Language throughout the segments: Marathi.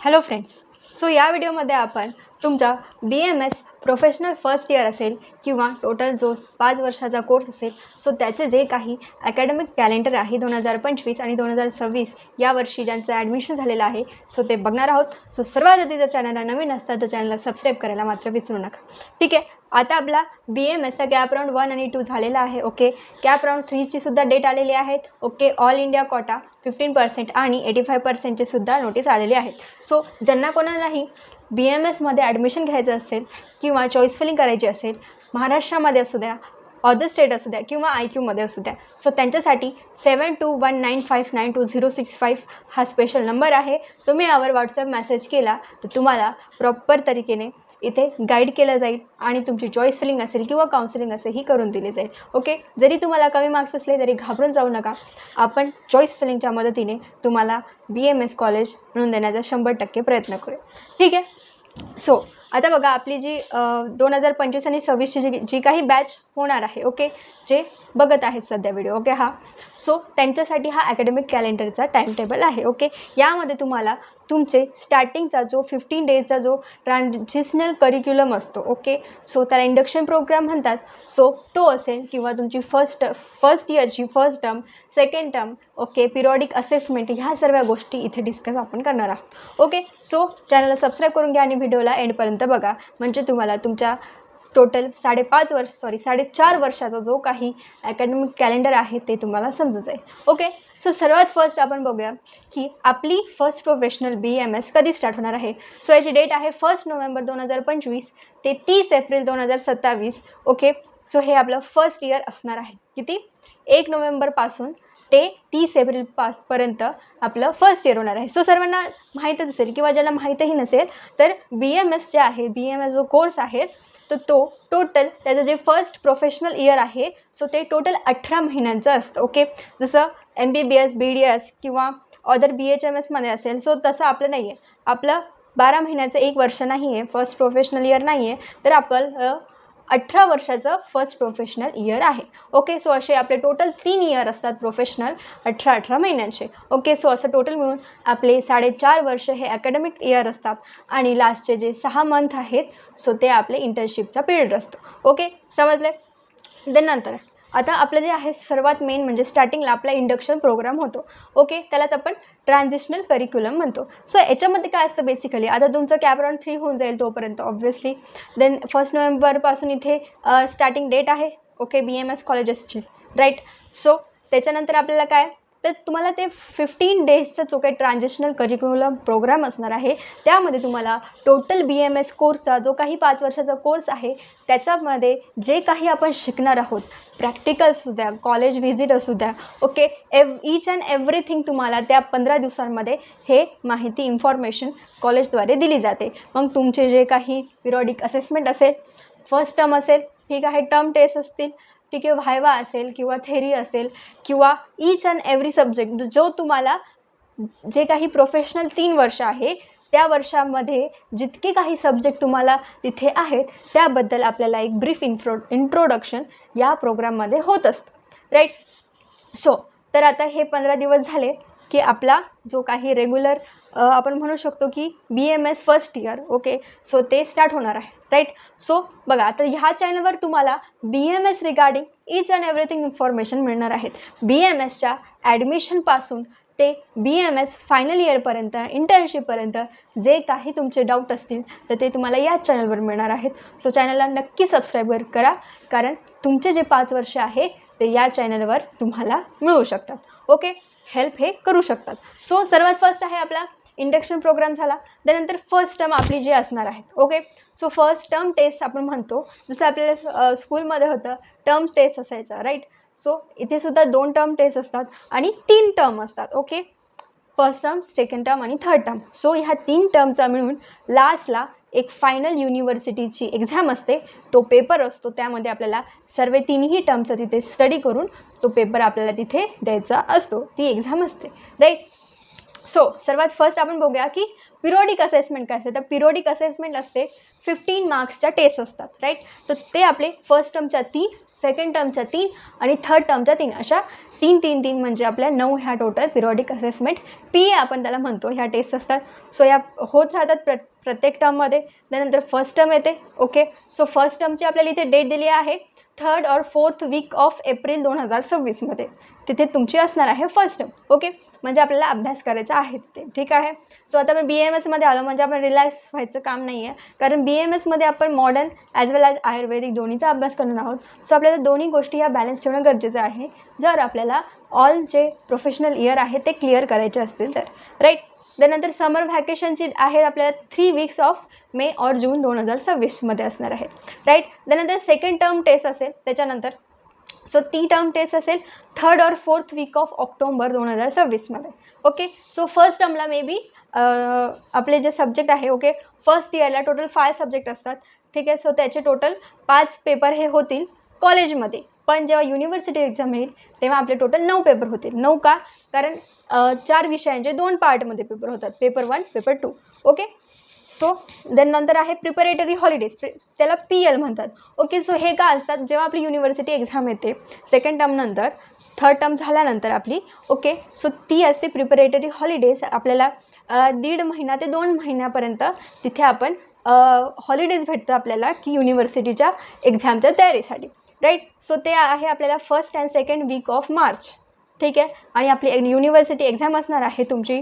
हॅलो फ्रेंड्स सो या व्हिडिओमध्ये आपण तुमचा B M S professional first year असेल किंवा टोटल जो पाच वर्षाचा कोर्स असेल सो त्याचे जे काही अकॅडमिक कॅलेंडर आहे दोन हजार पंचवीस आणि दोन हजार सव्वीस या वर्षी ज्यांचं ॲडमिशन झालेलं आहे सो ते बघणार आहोत. सो सर्वात आधी जर चॅनलला नवीन असतात तर चॅनलला सबस्क्राईब करायला मात्र विसरू नका. ठीक आहे आता आपला बी एम एसचा कॅप राऊंड वन आणि टू झालेला आहे ओके कॅप राऊंड थ्रीची सुद्धा डेट आलेली आहेत okay all India quota fifteen percent आणि एटी फाय पर्सेंटचे सुद्धा नोटीस आलेले आहेत. सो ज्यांना कोणालाही बी एम एसमध्ये ॲडमिशन घ्यायचं असेल किंवा चॉईस फिलिंग करायची असेल महाराष्ट्रामध्ये असू द्या अदर स्टेट असू द्या किंवा आय क्यूमध्ये असू द्या. सो त्यांच्यासाठी seven two one nine five nine two zero six five हा स्पेशल नंबर आहे. तुम्ही यावर व्हॉट्सअप मेसेज केला तर तुम्हाला प्रॉपर तरीकेने इथे गाईड केलं जाईल आणि तुमची चॉईस फिलिंग असेल किंवा काउन्सिलिंग असेल ही करून दिली जाईल. ओके जरी तुम्हाला कमी मार्क्स असले तरी घाबरून जाऊ नका. आपण चॉईस फिलिंगच्या मदतीने तुम्हाला बी एम एस कॉलेज म्हणून देण्याचा शंभर टक्के प्रयत्न करू ठीक आहे? सो आता बघा आपली जी दोन हजार पंचवीस आणि सव्वीसची जी जी काही बॅच होणार आहे ओके जे बघत आहेत सध्या व्हिडिओ ओके हा. सो त्यांच्यासाठी हा अकॅडमिक कॅलेंडरचा टाईम टेबल आहे ओके यामध्ये तुम्हाला तुमचे स्टार्टिंगचा जो फिफ्टीन डेजचा जो ट्रान्झिशनल करिक्युलम असतो ओके सो त्याला इंडक्शन प्रोग्राम म्हणतात. सो तो असेल किंवा तुमची first first इयरची first term second term okay periodic assessment ह्या सर्व गोष्टी इथे डिस्कस आपण करणार आहोत. ओके सो चॅनलला सबस्क्राईब करून घ्या आणि व्हिडिओला एंडपर्यंत बघा. म्हणजे तुम्हाला तुमच्या टोटल साडेपाच वर्ष सॉरी साडेचार वर्षाचा जो काही अकॅडमिक कॅलेंडर आहे ते तुम्हाला समजू जाईल. ओके सो सर्वात फर्स्ट आपण बघूया की आपली first professional B M S कधी स्टार्ट होणार आहे? सो याची डेट आहे फर्स्ट नोव्हेंबर दोन हजार पंचवीस ते तीस एप्रिल दोन हजार सत्तावीस. ओके सो हे आपलं फर्स्ट इयर असणार आहे. किती? एक नोव्हेंबरपासून ते तीस एप्रिल पासपर्यंत आपलं फर्स्ट इयर होणार आहे. सो सर्वांना माहीतच असेल किंवा ज्याला माहीतही नसेल तर बी एम एस जे आहे बी एम एस जो कोर्स आहे तर तो टोटल त्याचं जे फर्स्ट प्रोफेशनल इयर आहे सो ते टोटल अठरा महिन्यांचं असतं ओके जसं M B B S B D S किंवा अदर बी एच एम एसमध्ये असेल सो तसं आपलं नाही आहे आपलं बारा महिन्याचं एक वर्ष नाही आहे फर्स्ट प्रोफेशनल इयर नाही आहे तर आपलं अठरा वर्षाचं फर्स्ट प्रोफेशनल इयर आहे. ओके सो असे आपले टोटल तीन इयर असतात प्रोफेशनल अठरा अठरा महिन्यांचे. ओके सो असं टोटल मिळून आपले साडेचार वर्ष हे अकॅडमिक इयर असतात आणि लास्टचे जे सहा मंथ आहेत सो ते आपले इंटर्नशिपचा पिरियड असतो. ओके समजले? देन नंतर. आता आपलं जे आहे सर्वात मेन म्हणजे स्टार्टिंगला आपला इंडक्शन प्रोग्राम होतो. ओके त्यालाच आपण ट्रान्झिशनल करिक्युलम म्हणतो. सो याच्यामध्ये काय असतं बेसिकली आता तुमचं कॅब राऊंड थ्री होऊन जाईल तोपर्यंत ऑब्व्हियसली देन फर्स्ट नोव्हेंबरपासून इथे स्टार्टिंग डेट आहे. ओके बी एम एस कॉलेजेसची राईट सो त्याच्यानंतर आपल्याला काय? तर तुम्हाला ते फिफ्टीन डेजचा जो काही ट्रान्झिशनल करिक्युलम प्रोग्राम असणार आहे त्यामध्ये तुम्हाला टोटल बी एम एस कोर्सचा जो काही पाच वर्षाचा कोर्स आहे त्याच्यामध्ये जे काही आपण शिकणार आहोत प्रॅक्टिकल असू द्या कॉलेज व्हिजिट असू द्या ओके एव ईच अँड एव्हरीथिंग तुम्हाला त्या पंधरा दिवसांमध्ये हे माहिती इन्फॉर्मेशन कॉलेजद्वारे दिली जाते. मग तुमचे जे काही पिरियॉडिक असेसमेंट असेल फर्स्ट टर्म असेल ठीक आहे टर्म टेस्ट असतील ठीक आहे व्हायवा असेल किंवा थेरी असेल किंवा ईच अँड एव्हरी सब्जेक्ट जो तुम्हाला जे काही प्रोफेशनल तीन वर्ष आहे त्या वर्षामध्ये जितके काही सब्जेक्ट तुम्हाला तिथे आहेत त्याबद्दल आपल्याला एक ब्रीफ इंट्रो इंट्रोडक्शन या प्रोग्राममध्ये होत असतं. राईट सो तर आता हे पंधरा दिवस झाले की आपला जो काही रेग्युलर आपण म्हणू शकतो की B M S first year okay so ते स्टार्ट होणार आहे राईट सो बघा आता ह्या चॅनलवर तुम्हाला B M S regarding each and everything information मिळणार आहेत. बी एम एसच्या ॲडमिशनपासून ते बी एम एस फायनल इयरपर्यंत इंटर्नशिपपर्यंत जे काही तुमचे डाऊट असतील तर ते तुम्हाला याच चॅनलवर मिळणार आहेत. सो चॅनलला नक्की सबस्क्राईब करा कारण तुमचे जे पाच वर्ष आहे ते या चॅनलवर तुम्हाला मिळू शकतात. ओके हेल्प हे करू शकतात. सो सर्वात फर्स्ट आहे आपला इंडक्शन प्रोग्राम झाला. त्यानंतर फर्स्ट टर्म आपली जी असणार आहेत. Okay so first term test आपण म्हणतो. जसं आपल्याला स्कूलमध्ये होतं टर्म टेस्ट असायचा राईट सो इथे सुद्धा दोन टर्म टेस्ट असतात आणि तीन टर्म असतात. Okay first term second term आणि थर्ड टर्म सो ह्या तीन टर्मचा मिळून लास्टला एक फायनल युनिव्हर्सिटीची एक्झाम असते. तो पेपर असतो. त्यामध्ये आपल्याला सर्व तिन्ही टर्मचं तिथे स्टडी करून तो पेपर आपल्याला तिथे द्यायचा असतो. ती एक्झाम असते. राईट सो सर्वात फर्स्ट आपण बघूया की पिरोडिक असेसमेंट काय असते? तर पिरोडिक असेसमेंट असते फिफ्टीन मार्क्सच्या टेस्ट असतात राईट तर ते आपले फर्स्ट टर्मच्या तीन सेकंड टर्मच्या तीन आणि थर्ड टर्मच्या तीन. अशा तीन तीन तीन म्हणजे आपल्या नऊ ह्या total periodic assessment P A आपण त्याला म्हणतो ह्या टेस्ट असतात. सो या होत राहतात प्र प्रत्येक टर्ममध्ये त्यानंतर फर्स्ट टर्म येते ओके सो फर्स्ट टर्मची आपल्याला इथे डेट दिली आहे. थर्ड और फोर्थ वीक ऑफ एप्रिल दोन हजार सव्वीसमध्ये. तिथे तुमची असणार आहे फर्स्ट टर्म ओके म्हणजे आपल्याला अभ्यास करायचा आहे तिथे ठीक आहे? सो आता आपण बी एम एसमध्ये आलो म्हणजे आपण रिलॅक्स व्हायचं काम नाही आहे कारण बी एम एसमध्ये आपण modern as well as Ayurvedic दोन्हीचा अभ्यास करणार आहोत. सो आपल्याला दोन्ही गोष्टी ह्या बॅलन्स ठेवणं गरजेचं आहे. जर आपल्याला ऑल जे प्रोफेशनल इयर आहे ते क्लिअर करायचे असतील तर राईट त्यानंतर समर व्हॅकेशनची आहे आपल्याला थ्री वीक्स ऑफ मे और जून दोन हजार सव्वीसमध्ये असणार आहे. राईट त्यानंतर सेकंड टर्म टेस्ट असेल त्याच्यानंतर. सो ती टर्म टेस्ट असेल थर्ड और फोर्थ वीक ऑफ ऑक्टोंबर दोन हजार सव्वीसमध्ये ओके सो फर्स्ट टर्मला मे बी आपले जे सब्जेक्ट आहे ओके फर्स्ट इयरला टोटल फाय सब्जेक्ट असतात. ठीक आहे? सो त्याचे टोटल पाच पेपर हे होतील कॉलेजमध्ये पण जेव्हा युनिव्हर्सिटी एक्झाम येईल तेव्हा आपले टोटल नऊ पेपर होतील. नऊ का? कारण चार विषयांचे दोन पार्टमध्ये पेपर होतात. Paper one paper two okay so then नंतर आहे प्रिपरेटरी हॉलिडेज त्याला पी एल म्हणतात. ओके सो हे का असतात? जेव्हा आपली युनिव्हर्सिटी एक्झाम येते सेकंड टर्मनंतर थर्ड टर्म झाल्यानंतर आपली ओके सो ती असते प्रिपरेटरी हॉलिडेज आपल्याला दीड महिना ते दोन महिन्यापर्यंत तिथे आपण हॉलिडेज भेटतं आपल्याला की युनिव्हर्सिटीच्या एक्झामच्या तयारीसाठी. राईट सो ते आहे आपल्याला first and second week of March ठीक आहे? आणि आपली युनिव्हर्सिटी एक्झाम असणार आहे तुमची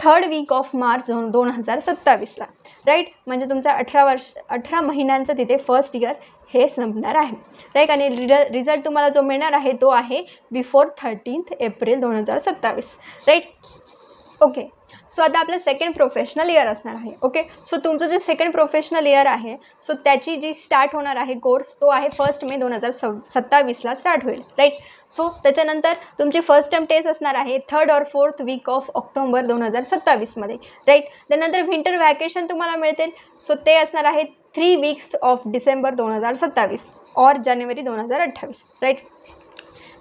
थर्ड वीक ऑफ मार्च दोन दोन हजार सत्तावीसला. राईट म्हणजे तुमचा अठरा वर्ष अठरा महिन्यांचं तिथे फर्स्ट इयर हे संपणार आहे. राईट आणि रिज रिझल्ट तुम्हाला जो मिळणार आहे तो आहे बिफोर थर्टीन्थ एप्रिल दोन हजार सत्तावीस. राईट ओके सो आता आपलं सेकंड प्रोफेशनल इयर असणार आहे ओके सो तुमचं जे सेकंड प्रोफेशनल इयर आहे सो त्याची जी स्टार्ट होणार आहे कोर्स तो आहे फर्स्ट मे दोन हजार सव सत्तावीसला स्टार्ट होईल राईट सो त्याच्यानंतर तुमची फर्स्ट टर्म टेस्ट असणार आहे थर्ड और फोर्थ वीक ऑफ ऑक्टोंबर दोन हजार सत्तावीसमध्ये राईट त्यानंतर विंटर व्हॅकेशन तुम्हाला मिळतील सो ते असणार आहे थ्री वीक्स ऑफ डिसेंबर दोन हजार सत्तावीस और जानेवारी दोन हजार अठ्ठावीस राईट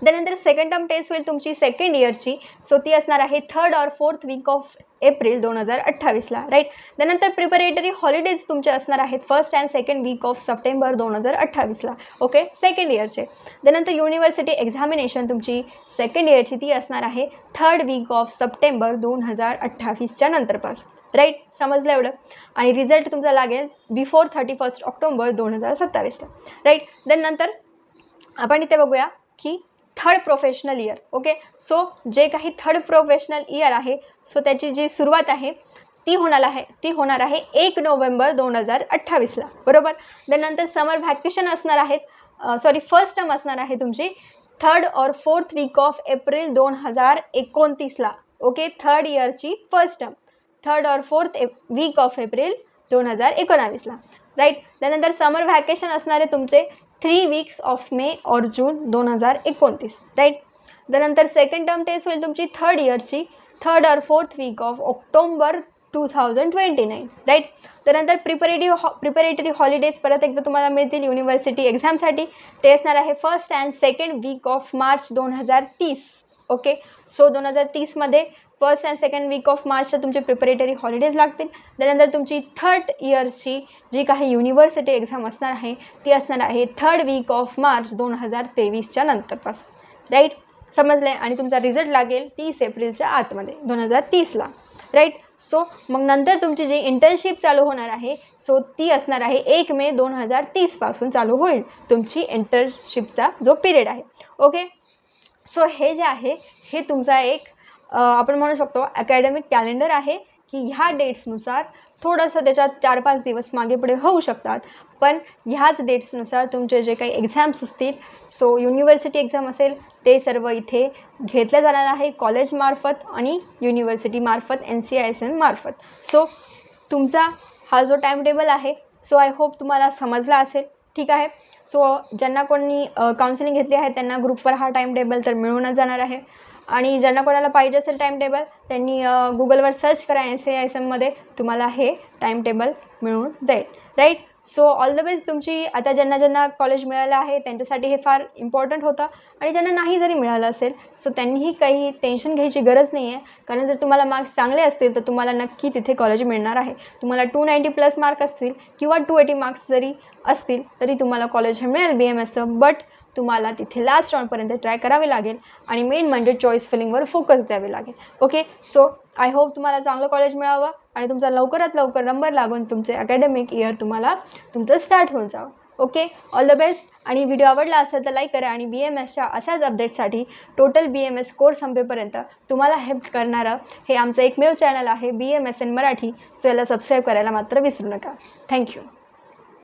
त्यानंतर सेकंड टर्म टेस्ट होईल तुमची सेकंड इयरची सो ती असणार आहे थर्ड और फोर्थ वीक ऑफ एप्रिल दोन हजार अठ्ठावीसला राईट त्यानंतर प्रिपरेटरी हॉलिडेज तुमचे असणार आहेत first and second week of September दोन हजार अठ्ठावीसला ओके सेकंड इयरचे त्यानंतर युनिव्हर्सिटी एक्झामिनेशन तुमची सेकंड इयरची ती असणार आहे थर्ड वीक ऑफ सप्टेंबर दोन हजार अठ्ठावीसच्या नंतरपासून राईट समजलं एवढं? आणि रिझल्ट तुमचा लागेल बिफोर थर्टी फर्स्ट ऑक्टोंबर दोन हजार सत्तावीसला राईट देन नंतर आपण इथे बघूया की third professional year okay so जे काही थर्ड प्रोफेशनल इयर आहे सो त्याची जी सुरुवात आहे ती होणार आहे ती होणार आहे एक नोव्हेंबर दोन हजार अठ्ठावीसला बरोबर? त्यानंतर समर व्हॅकेशन असणार आहेत सॉरी फर्स्ट टर्म असणार आहे तुमची थर्ड और फोर्थ वीक ऑफ एप्रिल दोन हजार एकोणतीसला okay third इयरची first term third or fourth week of April दोन हजार एकोणावीसला राईट त्यानंतर समर व्हॅकेशन असणारे तुमचे थ्री वीक्स ऑफ मे और जून दोन हजार एकोणतीस राईट त्यानंतर सेकंड टर्म टेस्ट होईल तुमची third इयरची third or fourth week of October two thousand twenty nine right त्यानंतर प्रिपरेटिव्ह हॉ प्रिपरेटरी हॉलिडेज परत एकदा तुम्हाला मिळतील युनिव्हर्सिटी एक्झामसाठी ते असणार आहे first and second week of March दोन हजार तीस ओके सो दोन हजार तीसमध्ये first and second week of मार्चच्या तुमचे प्रिपरेटरी हॉलिडेज लागतील. त्यानंतर तुमची थर्ड इयरची जी काही युनिव्हर्सिटी एक्झाम असणार आहे ती असणार आहे थर्ड वीक ऑफ मार्च दोन हजार तेवीसच्या नंतरपासून. राईट समजलं आहे आणि तुमचा रिझल्ट लागेल तीस एप्रिलच्या आतमध्ये दोन हजार तीसला. राईट सो मग नंतर तुमची जी इंटर्नशिप चालू होणार आहे सो ती असणार आहे एक मे दोन हजार तीसपासून चालू होईल तुमची इंटर्नशिपचा जो पिरियड आहे. ओके सो हे जे आहे हे तुमचा एक आपण म्हणू शकतो अकॅडमिक कॅलेंडर आहे की ह्या डेट्सनुसार थोडंसं त्याच्यात चार पाच दिवस मागे पुढे होऊ शकतात. पण ह्याच डेट्सनुसार तुमचे जे काही एक्झाम्स असतील सो युनिव्हर्सिटी एक्झाम असेल ते सर्व इथे घेतलं जाणार आहे कॉलेजमार्फत आणि युनिव्हर्सिटीमार्फत एन सी आय एस एनमार्फत सो तुमचा हा जो टाईम टेबल आहे सो आय होप तुम्हाला समजला असेल. ठीक आहे? सो ज्यांना कोणी काउन्सिलिंग घेतली आहे त्यांना ग्रुपवर हा टाईम टेबल तर मिळूनच जाणार आहे. आणि ज्यांना कोणाला पाहिजे असेल टाईम टेबल त्यांनी गुगलवर सर्च करा एन सी आय एस एममध्ये तुम्हाला हे टाईम टेबल मिळून जाईल. Right so all the best तुमची. आता ज्यांना ज्यांना कॉलेज मिळालं आहे त्यांच्यासाठी हे फार इम्पॉर्टंट होतं. आणि ज्यांना नाही जरी मिळालं असेल सो त्यांनीही काही टेन्शन घ्यायची गरज नाही आहे कारण जर तुम्हाला मार्क्स चांगले असतील तर तुम्हाला नक्की तिथे कॉलेज मिळणार आहे. तुम्हाला टू नाईंटी प्लस मार्क असतील किंवा टू एटी मार्क्स जरी असतील तरी तुम्हाला कॉलेज हे मिळेल बी एम एसचं बट तुम्हाला तिथे लास्ट राऊंडपर्यंत ट्राय करावे लागेल आणि मेन म्हणजे चॉईस फिलिंगवर फोकस द्यावे लागेल. ओके सो आय होप तुम्हाला चांगलं कॉलेज मिळावं आणि तुमचा लवकरात लवकर नंबर लागून तुमचे अकॅडमिक इयर तुम्हाला तुमचं स्टार्ट होऊन जावं. ओके ऑल द बेस्ट आणि व्हिडिओ आवडला असेल तर लाईक करा आणि बी एम एसच्या अशाच अपडेटसाठी total B M S course संपेपर्यंत तुम्हाला हेल्प करणारं हे आमचं एकमेव चॅनल आहे B M S N Marathi so याला सबस्क्राईब करायला मात्र विसरू नका. थँक्यू